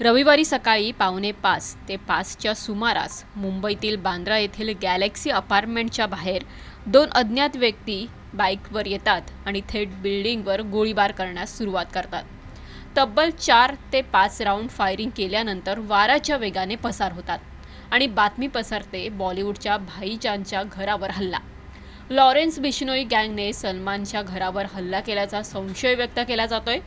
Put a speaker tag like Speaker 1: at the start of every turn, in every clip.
Speaker 1: रविवारी सकाळी पावणे पाच ते पाचच्या सुमारास मुंबईतील बांद्रा येथील गॅलेक्सी अपार्टमेंटच्या बाहेर दोन अज्ञात व्यक्ती बाईकवर येतात आणि थेट बिल्डिंगवर गोळीबार करण्यास सुरुवात करतात. तब्बल चार ते पाच राऊंड फायरिंग केल्यानंतर वाराच्या वेगाने पसार होतात आणि बातमी पसरते बॉलिवूडच्या भाईजानच्या घरावर हल्ला. लॉरेन्स बिश्नोई गँगने सलमानच्या घरावर हल्ला केल्याचा संशय व्यक्त केला जातोय.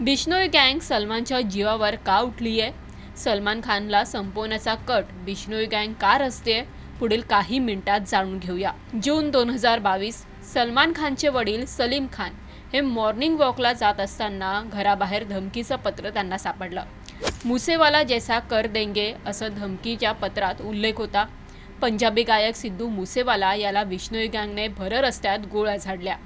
Speaker 1: बिश्नोई गँग सलमानच्या जीवावर का उठली आहे सलमान खानला संपवण्याचा कट बिश्नोई गँग का रचते पुढील काही मिनिटात जाणून घेऊया. जून दोन हजार बावीस सलमान खानचे वडील सलीम खान हे मॉर्निंग वॉकला जात असताना घराबाहेर धमकीचं पत्र त्यांना सापडलं. मुसेवाला जैसा कर देंगे असं धमकीच्या पत्रात उल्लेख होता. पंजाबी गायक सिद्धू मुसेवाला याला विष्णोई गँगने भर रस्त्यात गोळ्या झाडल्या.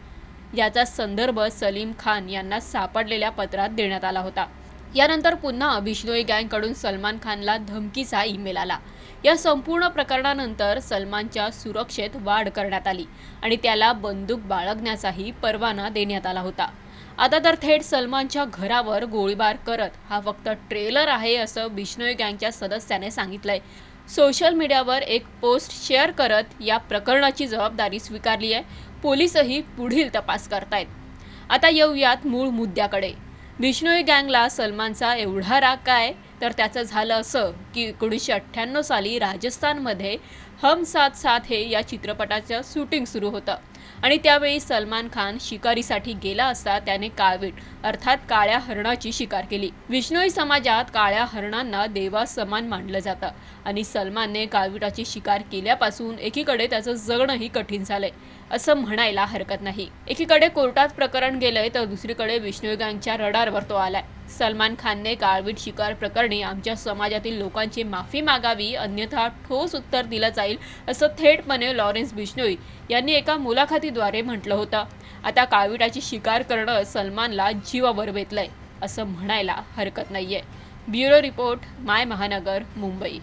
Speaker 1: याचा संदर्भ सलीम खान यांना सापडलेल्या पत्रात देण्यात आला होता. यानंतर पुन्हा बिश्नोई गँगकडून सलमान खानला धमकीचा ईमेल आला. या संपूर्ण प्रकरणानंतर सलमानच्या सुरक्षेत वाढ करण्यात आली आणि त्याला बंदूक बाळगण्याचाही परवाना देण्यात आला होता. आता तर थेट सलमानच्या घरावर गोळीबार करत हा फक्त ट्रेलर आहे असं बिश्नोई गँगच्या सदस्याने सांगितलंय. सोशल मीडियावर एक पोस्ट शेअर करत या प्रकरणाची जबाबदारी स्वीकारली आहे. पोलीसही पुढील तपास करतायत. आता येऊयात मूळ मुद्द्याकडे. बिश्नोई गँगला सलमानचा एवढा राग काय? तर त्याचं झालं असं की एकोणीसशे अठ्ठ्याण्णव साली राजस्थानमध्ये हम साथ साथ हे या चित्रपटाचं शूटिंग सुरू होतं. आणि त्यावेळी सलमान खान शिकारीसाठी गेला असता त्याने काळवीट अर्थात काळ्या हरणाची शिकार केली. विष्णोई समाजात काळ्या हरणांना देवा समान मानलं जातं. आणि सलमानने काळविटाची शिकार केल्यापासून एकीकडे त्याचं जगणंही कठीण झालंय असं म्हणायला हरकत नाही. एकीकडे कोर्टात प्रकरण गेलंय तर दुसरीकडे विष्णू गँगच्या रडारवर तो आलाय. सलमान खानने काळवीट शिकार प्रकरणी आमच्या समाजातील लोकांची माफी मागावी अन्यथा ठोस उत्तर दिलं जाईल असं थेटपणे लॉरेन्स बिश्नोई यांनी एका मुलाखतीद्वारे म्हटलं होतं. आता काळविटाची शिकार करणं सलमानला जीवावर बेतलंय असं म्हणायला हरकत नाहीये. ब्युरो रिपोर्ट माय महानगर मुंबई.